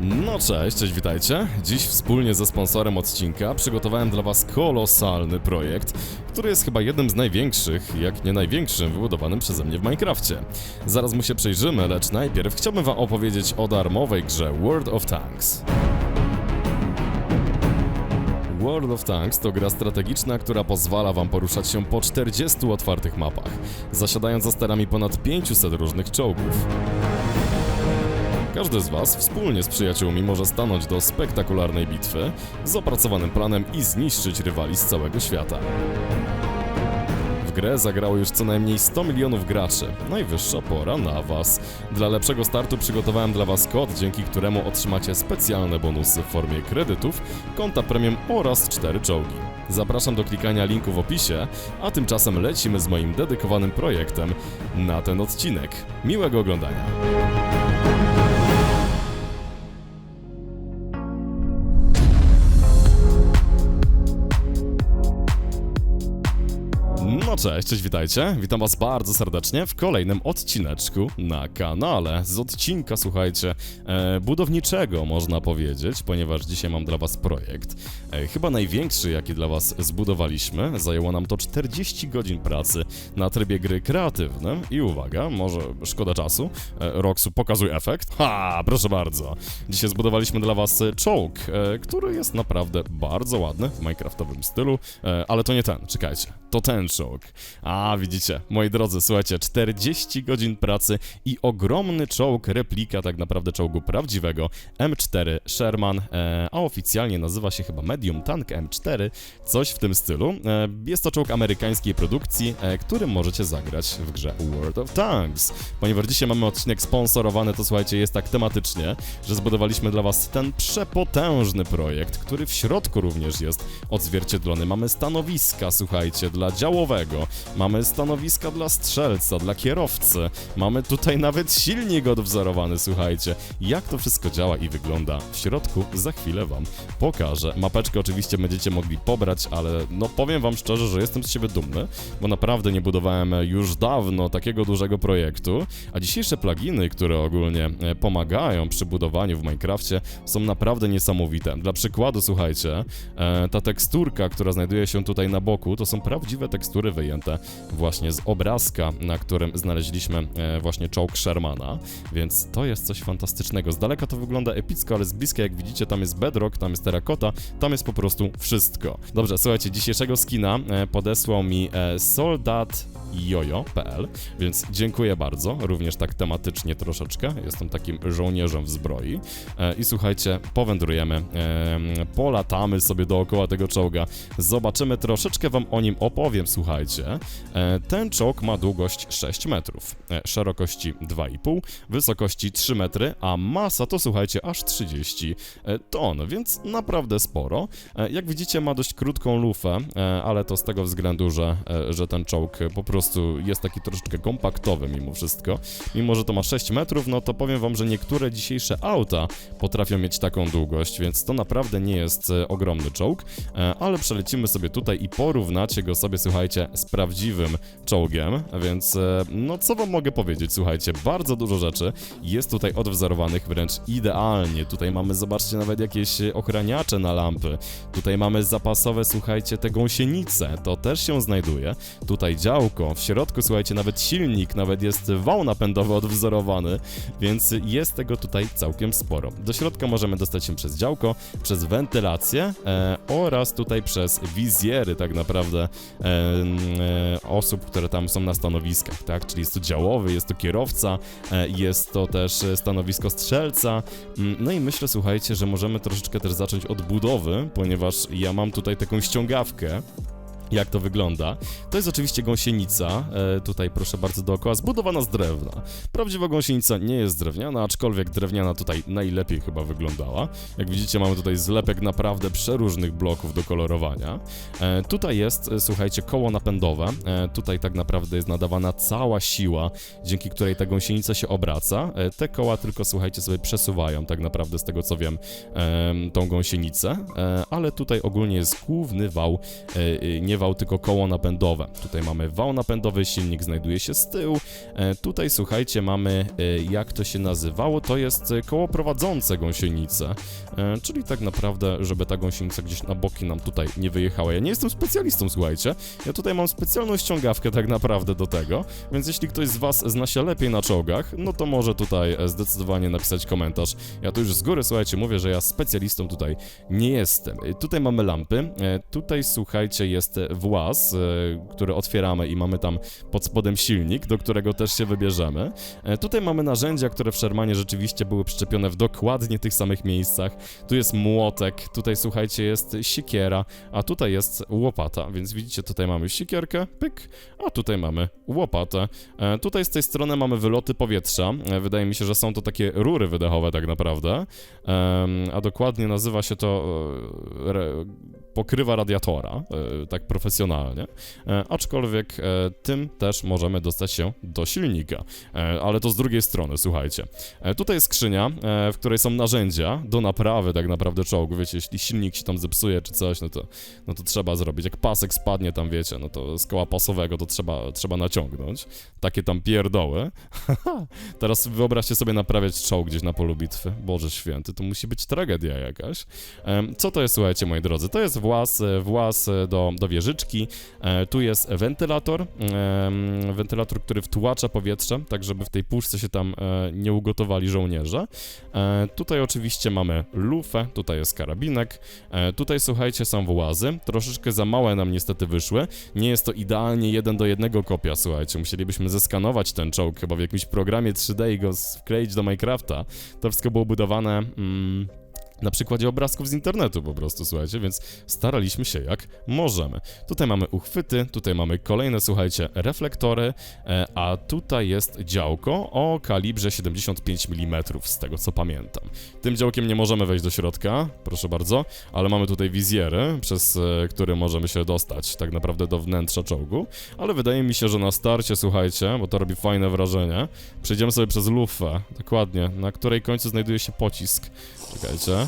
No cześć, cześć, witajcie. Dziś wspólnie ze sponsorem odcinka przygotowałem dla Was kolosalny projekt, który jest chyba jednym z największych, jak nie największym, wybudowanym przeze mnie w Minecrafcie. Zaraz mu się przyjrzymy, lecz najpierw chciałbym Wam opowiedzieć o darmowej grze World of Tanks. World of Tanks to gra strategiczna, która pozwala wam poruszać się po 40 otwartych mapach, zasiadając za sterami ponad 500 różnych czołgów. Każdy z was wspólnie z przyjaciółmi może stanąć do spektakularnej bitwy z opracowanym planem i zniszczyć rywali z całego świata. W grę zagrało już co najmniej 100 milionów graczy. Najwyższa pora na was. Dla lepszego startu przygotowałem dla was kod, dzięki któremu otrzymacie specjalne bonusy w formie kredytów, konta premium oraz 4 czołgi. Zapraszam do klikania linku w opisie, a tymczasem lecimy z moim dedykowanym projektem na ten odcinek. Miłego oglądania. Cześć, cześć, witajcie. Witam was bardzo serdecznie w kolejnym odcineczku na kanale. Z odcinka, słuchajcie, e, budowniczego można powiedzieć, ponieważ dzisiaj mam dla was projekt. E, chyba największy, jaki dla was zbudowaliśmy. Zajęło nam to 40 godzin pracy na trybie gry kreatywnym i uwaga, może szkoda czasu, e, Roxu pokazuj efekt. Ha, proszę bardzo. Dzisiaj zbudowaliśmy dla was czołg, e, który jest naprawdę bardzo ładny w minecraftowym stylu, e, ale to nie ten, czekajcie, to ten czołg. A, widzicie, moi drodzy, słuchajcie, 40 godzin pracy i ogromny czołg, replika tak naprawdę czołgu prawdziwego M4 Sherman, e, a oficjalnie nazywa się chyba Medium Tank M4, coś w tym stylu. E, jest to czołg amerykańskiej produkcji, e, którym możecie zagrać w grze World of Tanks. Ponieważ dzisiaj mamy odcinek sponsorowany, to słuchajcie, jest tak tematycznie, że zbudowaliśmy dla was ten przepotężny projekt, który w środku również jest odzwierciedlony. Mamy stanowiska, słuchajcie, dla działowego, mamy stanowiska dla strzelca, dla kierowcy, mamy tutaj nawet silnik odwzorowany, słuchajcie. Jak to wszystko działa i wygląda w środku, za chwilę wam pokażę. Mapeczkę oczywiście będziecie mogli pobrać, ale no powiem wam szczerze, że jestem z siebie dumny, bo naprawdę nie budowałem już dawno takiego dużego projektu, a dzisiejsze pluginy, które ogólnie e, pomagają przy budowaniu w Minecrafcie, są naprawdę niesamowite. Dla przykładu, słuchajcie, e, ta teksturka, która znajduje się tutaj na boku, to są prawdziwe tekstury wyjęte właśnie z obrazka, na którym znaleźliśmy e, właśnie czołg Shermana, więc to jest coś fantastycznego. Z daleka to wygląda epicko, ale z bliska, jak widzicie, tam jest bedrock, tam jest terrakota, tam jest po prostu wszystko. Dobrze, słuchajcie, dzisiejszego skina e, podesłał mi e, soldat jojo.pl, więc dziękuję bardzo, również tak tematycznie troszeczkę, jestem takim żołnierzem w zbroi e, i słuchajcie, powędrujemy, polatamy sobie dookoła tego czołga, zobaczymy, troszeczkę wam o nim opowiem, słuchajcie. E, ten czołg ma długość 6 metrów, e, szerokości 2,5, wysokości 3 metry, a masa to słuchajcie, aż 30 e, ton, więc naprawdę sporo. Jak widzicie ma dość krótką lufę, ale to z tego względu, że, że ten czołg po prostu jest taki troszeczkę kompaktowy mimo wszystko. Mimo, że to ma 6 metrów, no to powiem wam, że niektóre dzisiejsze auta potrafią mieć taką długość, więc to naprawdę nie jest e, ogromny czołg, e, ale przelecimy sobie tutaj i porównacie go sobie, słuchajcie, z prawdziwym czołgiem, więc e, no co wam mogę powiedzieć, słuchajcie, bardzo dużo rzeczy jest tutaj odwzorowanych wręcz idealnie. Tutaj mamy, zobaczcie, nawet jakieś ochraniacze na lampy. Tutaj mamy zapasowe, słuchajcie, te gąsienice, to też się znajduje. Tutaj działko, w środku, słuchajcie, nawet silnik, nawet jest wał napędowy odwzorowany, więc jest tego tutaj całkiem sporo. Do środka możemy dostać się przez działko, przez wentylację e, oraz tutaj przez wizjery tak naprawdę e, e, osób, które tam są na stanowiskach, tak? Czyli jest to działowy, jest to kierowca, e, jest to też stanowisko strzelca. Mm, No i myślę, słuchajcie, że możemy troszeczkę też zacząć od budowy, ponieważ ja mam tutaj taką ściągawkę, jak to wygląda. To jest oczywiście gąsienica, e, tutaj proszę bardzo dookoła, zbudowana z drewna. Prawdziwa gąsienica nie jest drewniana, aczkolwiek drewniana tutaj najlepiej chyba wyglądała. Jak widzicie mamy tutaj zlepek naprawdę przeróżnych bloków do kolorowania. E, tutaj jest, e, słuchajcie, koło napędowe. E, tutaj tak naprawdę jest nadawana cała siła, dzięki której ta gąsienica się obraca. E, te koła tylko, słuchajcie, sobie przesuwają tak naprawdę z tego co wiem em, tą gąsienicę, e, ale tutaj ogólnie jest główny wał, e, e, nie nie wał, tylko koło napędowe. Tutaj mamy wał napędowy, silnik znajduje się z tyłu. E, tutaj słuchajcie, mamy e, jak to się nazywało, to jest e, koło prowadzące gąsienicę. Czyli tak naprawdę, żeby ta gąsienica gdzieś na boki nam tutaj nie wyjechała. Ja nie jestem specjalistą, słuchajcie. Ja tutaj mam specjalną ściągawkę tak naprawdę do tego, więc jeśli ktoś z was zna się lepiej na czołgach, no to może tutaj zdecydowanie napisać komentarz. Ja tu już z góry, słuchajcie, mówię, że ja specjalistą tutaj nie jestem. Tutaj mamy lampy, tutaj słuchajcie jest włas, e, który otwieramy i mamy tam pod spodem silnik, do którego też się wybierzemy. E, Tutaj mamy narzędzia, które w Shermanie rzeczywiście były przyczepione w dokładnie tych samych miejscach. Tu jest młotek, tutaj słuchajcie jest siekiera, a tutaj jest łopata, więc widzicie tutaj mamy siekierkę, pyk, a tutaj mamy łopatę. E, tutaj z tej strony mamy wyloty powietrza, wydaje mi się, że są to takie rury wydechowe tak naprawdę, a dokładnie nazywa się to pokrywa radiatora, e, tak profesjonalnie, e, aczkolwiek e, tym też możemy dostać się do silnika, ale to z drugiej strony, słuchajcie. Tutaj jest skrzynia, w której są narzędzia do naprawy tak naprawdę czołgu, wiecie, jeśli silnik się tam zepsuje czy coś, no to, no to trzeba zrobić, jak pasek spadnie tam, wiecie, no to z koła pasowego to trzeba, trzeba naciągnąć, takie tam pierdoły. Teraz wyobraźcie sobie naprawiać czołg gdzieś na polu bitwy, Boże święty, to musi być tragedia jakaś. Co to jest, słuchajcie, moi drodzy? To jest włas, włas do, do wieżyczki, E, tu jest wentylator, wentylator, który wtłacza powietrze, tak żeby w tej puszce się tam e, nie ugotowali żołnierze. E, tutaj oczywiście mamy lufę, tutaj jest karabinek, tutaj słuchajcie są włazy, troszeczkę za małe nam niestety wyszły, nie jest to idealnie jeden do jednego kopia, słuchajcie, musielibyśmy zeskanować ten czołg chyba w jakimś programie 3D i go wkleić do Minecrafta, to wszystko było budowane... Mm, na przykładzie obrazków z internetu po prostu, słuchajcie, więc staraliśmy się jak możemy. Tutaj mamy uchwyty, tutaj mamy kolejne, słuchajcie, reflektory, e, a tutaj jest działko o kalibrze 75 mm, z tego co pamiętam. Tym działkiem nie możemy wejść do środka, proszę bardzo, ale mamy tutaj wizjery, przez e, które możemy się dostać tak naprawdę do wnętrza czołgu, ale wydaje mi się, że na starcie, słuchajcie, bo to robi fajne wrażenie, przejdziemy sobie przez lufę, dokładnie, na której końcu znajduje się pocisk. Czekajcie.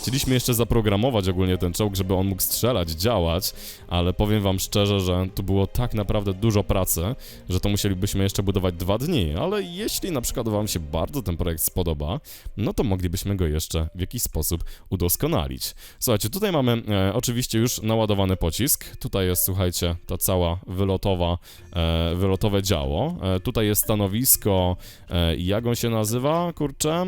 Chcieliśmy jeszcze zaprogramować ogólnie ten czołg, żeby on mógł strzelać, działać, ale powiem wam szczerze, że tu było tak naprawdę dużo pracy, że to musielibyśmy jeszcze budować dwa dni, ale jeśli na przykład wam się bardzo ten projekt spodoba, no to moglibyśmy go jeszcze w jakiś sposób udoskonalić. Słuchajcie, tutaj mamy e, oczywiście już naładowany pocisk, tutaj jest, słuchajcie, ta cała wylotowa, e, wylotowe działo, e, tutaj jest stanowisko, e, jak on się nazywa, kurczę,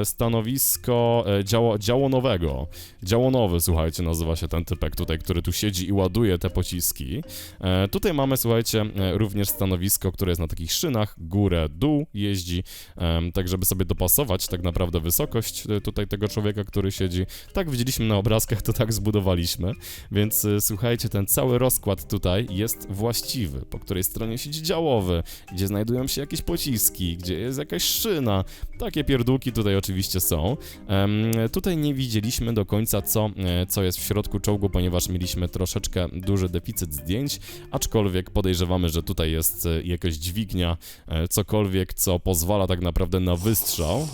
e, stanowisko e, działo, działonowego, działonowy, słuchajcie, nazywa się ten typek tutaj, który tu siedzi i ładuje te pociski. E, tutaj mamy, słuchajcie, e, również stanowisko, które jest na takich szynach, górę, dół jeździ, em, tak żeby sobie dopasować tak naprawdę wysokość e, tutaj tego człowieka, który siedzi. Tak widzieliśmy na obrazkach, to tak zbudowaliśmy, więc e, słuchajcie, ten cały rozkład tutaj jest właściwy, po której stronie siedzi działowy, gdzie znajdują się jakieś pociski, gdzie jest jakaś szyna, takie pierdółki tutaj oczywiście są. Em, tutaj nie widzieliśmy do końca, co, e, co jest w środku czołgu, ponieważ mieliśmy troszeczkę duży deficyt zdjęć, aczkolwiek podejrzewamy, że tutaj jest e, jakaś dźwignia, e, cokolwiek, co pozwala tak naprawdę na wystrzał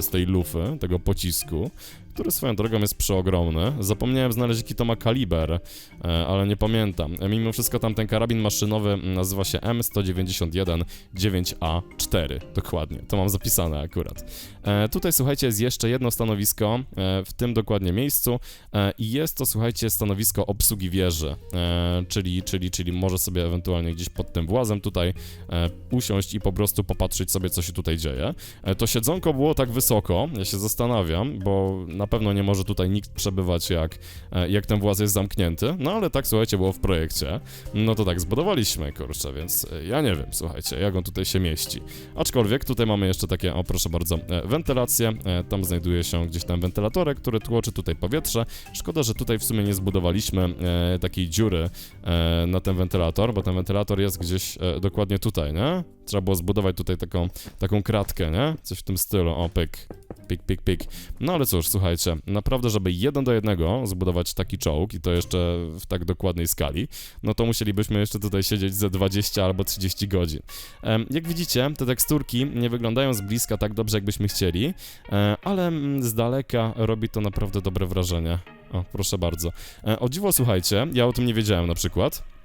z tej lufy, tego pocisku który swoją drogą jest przeogromny. Zapomniałem znaleźć jaki to ma kaliber, e, ale nie pamiętam. E, Mimo wszystko tam ten karabin maszynowy nazywa się M191 9A4, dokładnie, to mam zapisane akurat. E, tutaj słuchajcie jest jeszcze jedno stanowisko, w tym dokładnie miejscu i jest to słuchajcie stanowisko obsługi wieży, czyli, czyli, czyli może sobie ewentualnie gdzieś pod tym włazem tutaj usiąść i po prostu popatrzeć sobie co się tutaj dzieje. To siedzonko było tak wysoko, ja się zastanawiam, bo na pewno nie może tutaj nikt przebywać jak, e, jak ten właz jest zamknięty, no ale tak słuchajcie było w projekcie, no to tak zbudowaliśmy, kurczę, więc e, ja nie wiem, słuchajcie, jak on tutaj się mieści. Aczkolwiek tutaj mamy jeszcze takie, o proszę bardzo, e, wentylację, tam znajduje się gdzieś tam wentylatorek, który tłoczy tutaj powietrze. Szkoda, że tutaj w sumie nie zbudowaliśmy takiej dziury na ten wentylator, bo ten wentylator jest gdzieś dokładnie tutaj, nie? Trzeba było zbudować tutaj taką, taką kratkę, nie? Coś w tym stylu, o pyk. Pik, pik, pik. No ale cóż, słuchajcie, naprawdę, żeby jeden do jednego zbudować taki czołg i to jeszcze w tak dokładnej skali, no to musielibyśmy jeszcze tutaj siedzieć ze 20 albo 30 godzin. Jak widzicie, te teksturki nie wyglądają z bliska tak dobrze, jakbyśmy chcieli, e, ale mm, z daleka robi to naprawdę dobre wrażenie. O, proszę bardzo. E, o dziwo, słuchajcie, ja o tym nie wiedziałem na przykład.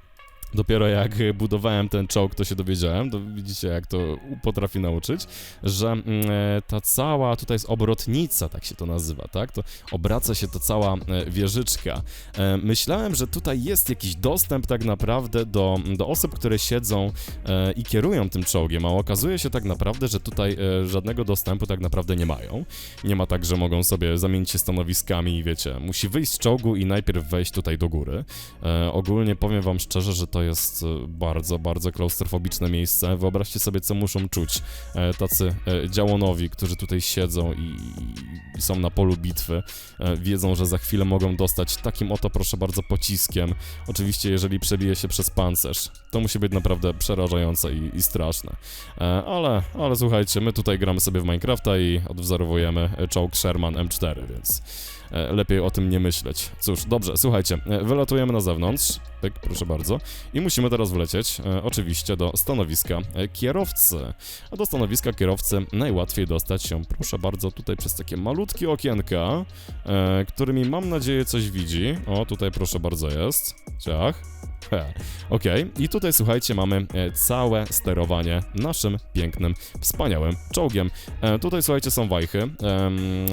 Dopiero jak budowałem ten czołg, to się dowiedziałem, to widzicie jak to potrafi nauczyć, że mm, e, ta cała, tutaj jest obrotnica, tak się to nazywa, tak? To obraca się to cała e, wieżyczka. E, Myślałem, że tutaj jest jakiś dostęp tak naprawdę do, do osób, które siedzą i kierują tym czołgiem, a okazuje się tak naprawdę, że tutaj żadnego dostępu tak naprawdę nie mają. Nie ma tak, że mogą sobie zamienić się stanowiskami i wiecie, musi wyjść z czołgu i najpierw wejść tutaj do góry. Ogólnie powiem wam szczerze, że to jest e, bardzo, bardzo klaustrofobiczne miejsce. Wyobraźcie sobie, co muszą czuć e, tacy e, działonowi, którzy tutaj siedzą i, są na polu bitwy. Wiedzą, że za chwilę mogą dostać takim oto, proszę bardzo, pociskiem. Oczywiście, jeżeli przebije się przez pancerz, to musi być naprawdę przerażające i, i straszne. Ale, ale słuchajcie, my tutaj gramy sobie w Minecrafta i odwzorowujemy czołg Sherman M4, więc lepiej o tym nie myśleć. Cóż, dobrze, słuchajcie, e, wylatujemy na zewnątrz, pyk, proszę bardzo, i musimy teraz wlecieć e, oczywiście do stanowiska e, kierowcy. A do stanowiska kierowcy najłatwiej dostać się, proszę bardzo, tutaj przez takie malutkie okienka, e, którymi mam nadzieję coś widzi. O, tutaj proszę bardzo jest. Ciach. Okej, i tutaj słuchajcie, mamy e, całe sterowanie naszym pięknym, wspaniałym czołgiem. E, tutaj słuchajcie, są wajchy. Em,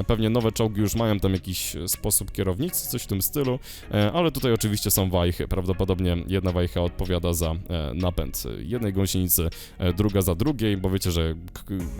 pewnie nowe czołgi już mają tam jakiś e, sposób kierownicy, coś w tym stylu, e, ale tutaj oczywiście są wajchy. Prawdopodobnie jedna wajcha odpowiada za e, napęd jednej gąsienicy, e, druga za drugiej, bo wiecie, że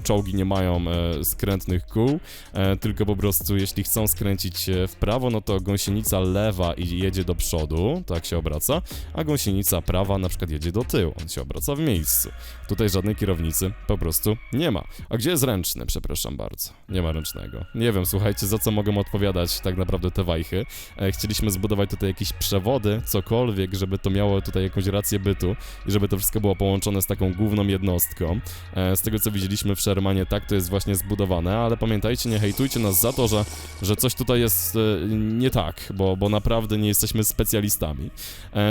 czołgi nie mają e, skrętnych kół, e, tylko po prostu jeśli chcą skręcić e, w prawo, no to gąsienica lewa i jedzie do przodu, tak się obraca, a gąsienica prawa na przykład jedzie do tyłu, on się obraca w miejscu. Tutaj żadnej kierownicy po prostu nie ma. A gdzie jest ręczny? Przepraszam bardzo. Nie ma ręcznego. Nie wiem, słuchajcie, za co mogą odpowiadać tak naprawdę te wajchy. E, chcieliśmy zbudować tutaj jakieś przewody, cokolwiek, żeby to miało tutaj jakąś rację bytu i żeby to wszystko było połączone z taką główną jednostką. E, z tego co widzieliśmy w Shermanie, tak to jest właśnie zbudowane, ale pamiętajcie, nie hejtujcie nas za to, że, że coś tutaj jest e, nie tak, bo, bo naprawdę nie jesteśmy specjalistami.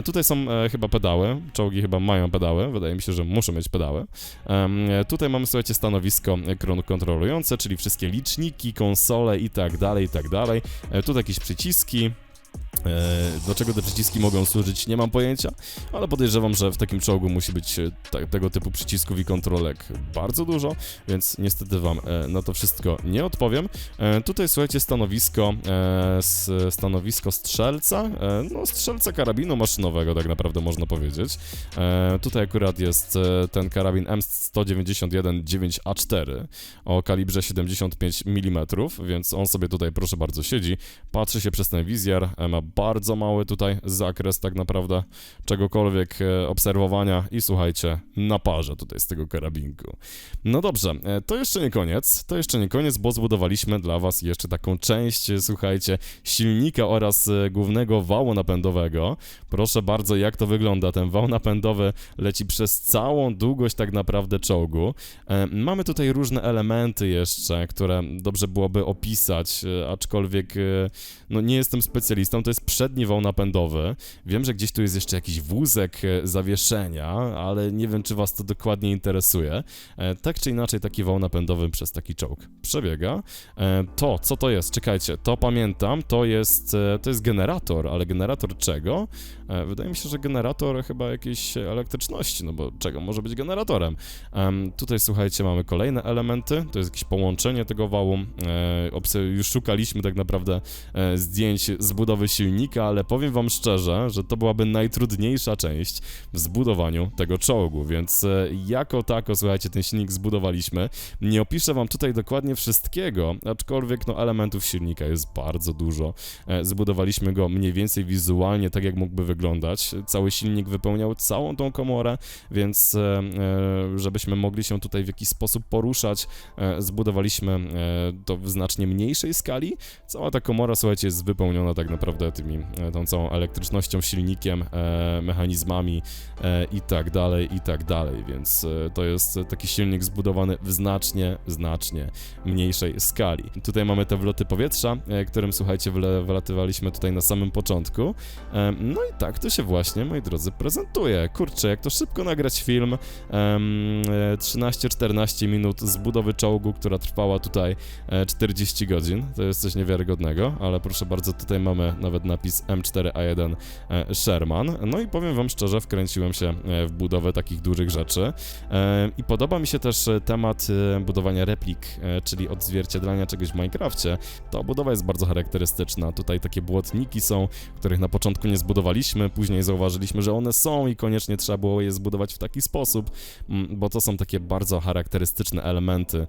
Tutaj są e, chyba pedały, czołgi chyba mają pedały, wydaje mi się, że muszą mieć pedały. E, tutaj mamy, słuchajcie, stanowisko kontrolujące, czyli wszystkie liczniki, konsole i tak dalej, i tak dalej. E, tutaj jakieś przyciski. E, do czego te przyciski mogą służyć, nie mam pojęcia, ale podejrzewam, że w takim czołgu musi być e, tego typu przycisków i kontrolek bardzo dużo, więc niestety wam e, na to wszystko nie odpowiem. Tutaj słuchajcie, stanowisko, stanowisko strzelca, no strzelca karabinu maszynowego tak naprawdę można powiedzieć. Tutaj akurat jest ten karabin M191 9A4 o kalibrze 75 mm, więc on sobie tutaj proszę bardzo siedzi, patrzy się przez ten wizjer, ma bardzo mały tutaj zakres tak naprawdę czegokolwiek e, obserwowania i słuchajcie, naparza tutaj z tego karabinku. No dobrze, e, to jeszcze nie koniec, to jeszcze nie koniec, bo zbudowaliśmy dla was jeszcze taką część, słuchajcie, silnika oraz e, głównego wału napędowego. Proszę bardzo, jak to wygląda, ten wał napędowy leci przez całą długość tak naprawdę czołgu. Mamy tutaj różne elementy jeszcze, które dobrze byłoby opisać, aczkolwiek no nie jestem specjalistą, to jest przedni wał napędowy. Wiem, że gdzieś tu jest jeszcze jakiś wózek e, zawieszenia, ale nie wiem, czy was to dokładnie interesuje. E, Tak czy inaczej, taki wał napędowy przez taki czołg przebiega. E, To, co to jest? Czekajcie, to pamiętam, to jest, to jest generator, ale generator czego? Wydaje mi się, że generator chyba jakiejś elektryczności, no bo czego może być generatorem? Em, tutaj słuchajcie, mamy kolejne elementy, to jest jakieś połączenie tego wału. Już szukaliśmy tak naprawdę zdjęć z budowy silnika, ale powiem wam szczerze, że to byłaby najtrudniejsza część w zbudowaniu tego czołgu, więc e, jako tako, słuchajcie, ten silnik zbudowaliśmy. Nie opiszę wam tutaj dokładnie wszystkiego, aczkolwiek no elementów silnika jest bardzo dużo. E, zbudowaliśmy go mniej więcej wizualnie tak, jak mógłby wyglądać. Cały silnik wypełniał całą tą komorę, więc e, żebyśmy mogli się tutaj w jakiś sposób poruszać, zbudowaliśmy to w znacznie mniejszej skali. Cała ta komora, słuchajcie, jest wypełniona tak naprawdę tymi, e, tą całą elektrycznością, silnikiem, e, mechanizmami e, i tak dalej, i tak dalej, więc to jest taki silnik zbudowany w znacznie, znacznie mniejszej skali. Tutaj mamy te wloty powietrza, którym, słuchajcie, wylatywaliśmy tutaj na samym początku. No i tak to się właśnie, moi drodzy, prezentuje. Kurczę, jak to szybko nagrać film. Em, e, 13-14 minut z budowy czołgu, która trwała tutaj e, 40 godzin. To jest coś niewiarygodnego, ale proszę bardzo, tutaj mamy nawet napis M4A1 e, Sherman. No i powiem wam szczerze, wkręciłem się e, w budowę takich dużych rzeczy. E, I podoba mi się też temat budowania replik, czyli odzwierciedlania czegoś w Minecrafcie. Ta budowa jest bardzo charakterystyczna. Tutaj takie błotniki są, których na początku nie zbudowaliśmy, później zauważyliśmy, że one są i koniecznie trzeba było je zbudować w taki sposób, mm, bo to są takie bardzo charakterystyczne elementy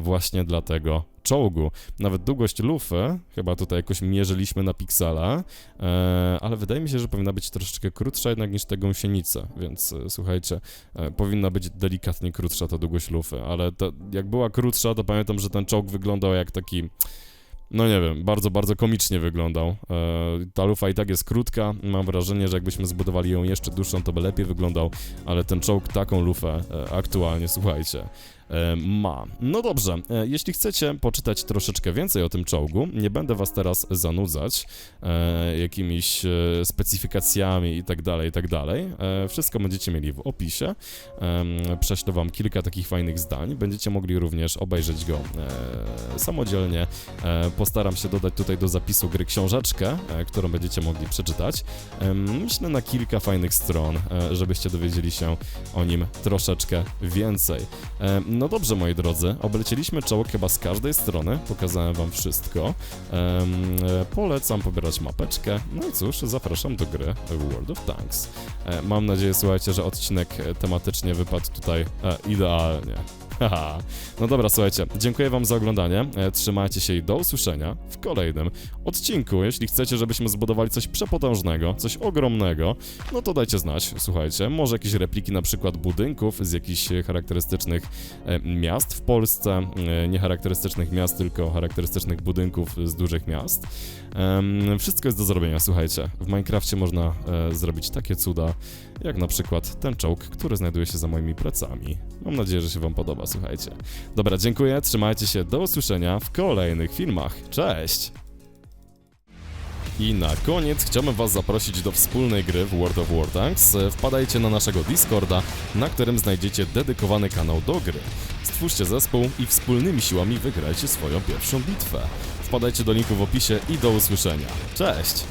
właśnie dla tego czołgu. Nawet długość lufy, chyba tutaj jakoś mierzyliśmy na piksele, e, ale wydaje mi się, że powinna być troszeczkę krótsza jednak niż te gąsienice, więc e, słuchajcie, e, powinna być delikatnie krótsza ta długość lufy, ale to, jak była krótsza, to pamiętam, że ten czołg wyglądał jak taki no nie wiem, bardzo, bardzo komicznie wyglądał. Ta lufa i tak jest krótka. Mam wrażenie, że jakbyśmy zbudowali ją jeszcze dłuższą, to by lepiej wyglądał, ale ten czołg taką lufę aktualnie, słuchajcie, ma. No dobrze, e, jeśli chcecie poczytać troszeczkę więcej o tym czołgu, nie będę was teraz zanudzać e, jakimiś e, specyfikacjami i tak dalej, i tak dalej. E, wszystko będziecie mieli w opisie. Prześlę wam kilka takich fajnych zdań. Będziecie mogli również obejrzeć go e, samodzielnie. E, postaram się dodać tutaj do zapisu gry książeczkę, e, którą będziecie mogli przeczytać. Myślę na kilka fajnych stron, e, żebyście dowiedzieli się o nim troszeczkę więcej. No dobrze, moi drodzy, oblecieliśmy czołg chyba z każdej strony, pokazałem wam wszystko. E, polecam pobierać mapeczkę. No i cóż, zapraszam do gry World of Tanks. E, mam nadzieję, słuchajcie, że odcinek e, tematycznie wypadł tutaj idealnie. No dobra, słuchajcie, dziękuję wam za oglądanie. E, Trzymajcie się i do usłyszenia w kolejnym odcinku. Jeśli chcecie, żebyśmy zbudowali coś przepotężnego, coś ogromnego, no to dajcie znać, słuchajcie. Może jakieś repliki na przykład budynków z jakichś charakterystycznych e, miast w Polsce. E, Nie charakterystycznych miast, tylko charakterystycznych budynków z dużych miast. Em, Wszystko jest do zrobienia, słuchajcie. W Minecrafcie można e, zrobić takie cuda, jak na przykład ten czołg, który znajduje się za moimi plecami. Mam nadzieję, że się wam podoba, słuchajcie. Dobra, dziękuję, trzymajcie się, do usłyszenia w kolejnych filmach. Cześć! I na koniec chciałbym Was zaprosić do wspólnej gry w World of Wartanks. E, Wpadajcie na naszego Discorda, na którym znajdziecie dedykowany kanał do gry. Stwórzcie zespół i wspólnymi siłami wygrajcie swoją pierwszą bitwę. Wpadajcie do linku w opisie i do usłyszenia. Cześć!